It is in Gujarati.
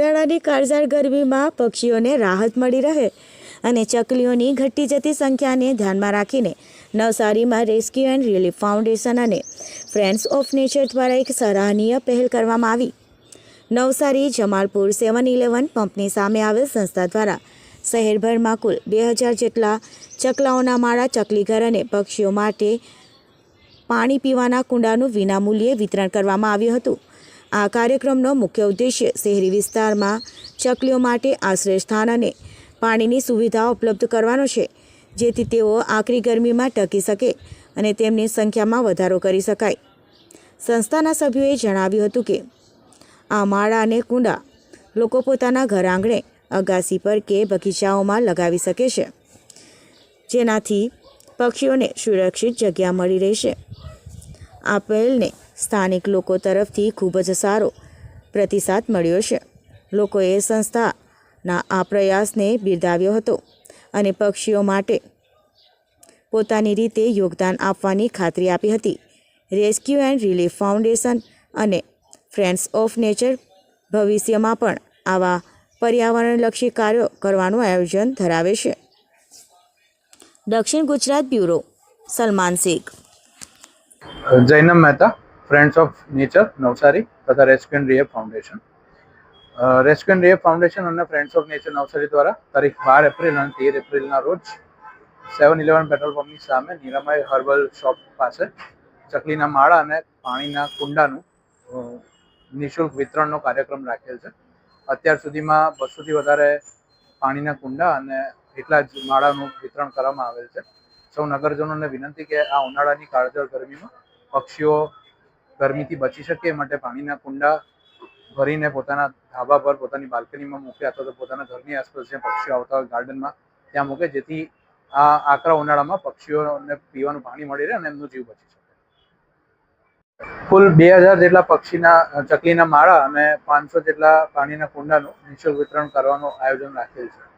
ઉનાળાની કાળઝાળ ગરમીમાં પક્ષીઓને રાહત મળી રહે અને ચકલીઓની ઘટતી જતી સંખ્યાને ધ્યાનમાં રાખીને નવસારીમાં રેસ્ક્યુ એન્ડ રિલીફ ફાઉન્ડેશન અને ફ્રેન્ડ્સ ઓફ નેચર દ્વારા એક સરાહનીય પહેલ કરવામાં આવી. નવસારી જમાલપુર સેવન ઇલેવન પંપની સામે આવેલ સંસ્થા દ્વારા શહેરભરમાં કુલ બે હજાર જેટલા ચકલાઓના માળા ચકલીઘર અને પક્ષીઓ માટે પાણી પીવાના કુંડાનું વિનામૂલ્યે વિતરણ કરવામાં આવ્યું હતું. આ કાર્યક્રમનો મુખ્ય ઉદ્દેશ્ય શહેરી વિસ્તારમાં ચકલીઓ માટે આશ્રય સ્થાન અને પાણીની સુવિધાઓ ઉપલબ્ધ કરવાનો છે, જેથી તેઓ આકરી ગરમીમાં ટકી શકે અને તેમની સંખ્યામાં વધારો કરી શકાય. સંસ્થાના સભ્યોએ જણાવ્યું હતું કે, આ માળા અને કુંડા લોકો પોતાના ઘર આંગણે અગાસી પર કે બગીચાઓમાં લગાવી શકે છે, જેનાથી પક્ષીઓને સુરક્ષિત જગ્યા મળી રહેશે. આ પહેલને સ્થાનિક લોકો તરફથી ખૂબ જ સારો પ્રતિસાદ મળ્યો છે. લોકોએ સંસ્થાના આ પ્રયાસને બિરદાવ્યો હતો અને પક્ષીઓ માટે પોતાની રીતે યોગદાન આપવાની ખાતરી આપી હતી. રેસ્ક્યુ એન્ડ રિલીફ ફાઉન્ડેશન અને ફ્રેન્ડ્સ ઓફ નેચર ભવિષ્યમાં પણ આવા પર્યાવરણલક્ષી કાર્યો કરવાનું આયોજન ધરાવે છે. દક્ષિણ Gujarat bureau, Salman Shaikh. Jainam Mehta. Friends of nature Navsari તથા rescue and rehab foundation rescue and rehab foundation અને ફ્રેન્ડ્સ ઓફ નેચર નવસારી દ્વારા તારીખ બાર એપ્રિલ અને તેર એપ્રિલના રોજ સેવન ઇલેવન પેટ્રોલ પંપની સામે નિરામય હર્બલ શોપ પાસે ચકલીના માળા અને પાણીના કુંડાનું નિઃશુલ્ક વિતરણનો કાર્યક્રમ રાખેલ છે. અત્યાર સુધીમાં બસોથી વધારે પાણીના કુંડા અને એટલા જ માળાનું વિતરણ કરવામાં આવેલ છે. સૌ નગરજનોને વિનંતી કે આ ઉનાળાની કાળજળ ગરમીમાં પક્ષીઓ ગરમીથી બચી શકે માટે પાણીના કુંડા ભરીને પોતાના ધાબા પર પોતાની બાલ્કનીમાં મૂકે અથવા તો પોતાના ઘરની આસપાસ જ્યાં પક્ષીઓ આવતા હોય ગાર્ડનમાં ત્યાં મૂકે, જેથી આ આકરા ઉનાળામાં પક્ષીઓને પીવાનું પાણી મળી રહે અને એમનો જીવ બચી શકે. કુલ બે હજાર જેટલા પક્ષીના, ચકલીના માળા અને પાંચસો જેટલા પાણીના કુંડાનું નિઃશુલ્ક વિતરણ કરવાનું આયોજન રાખેલ છે.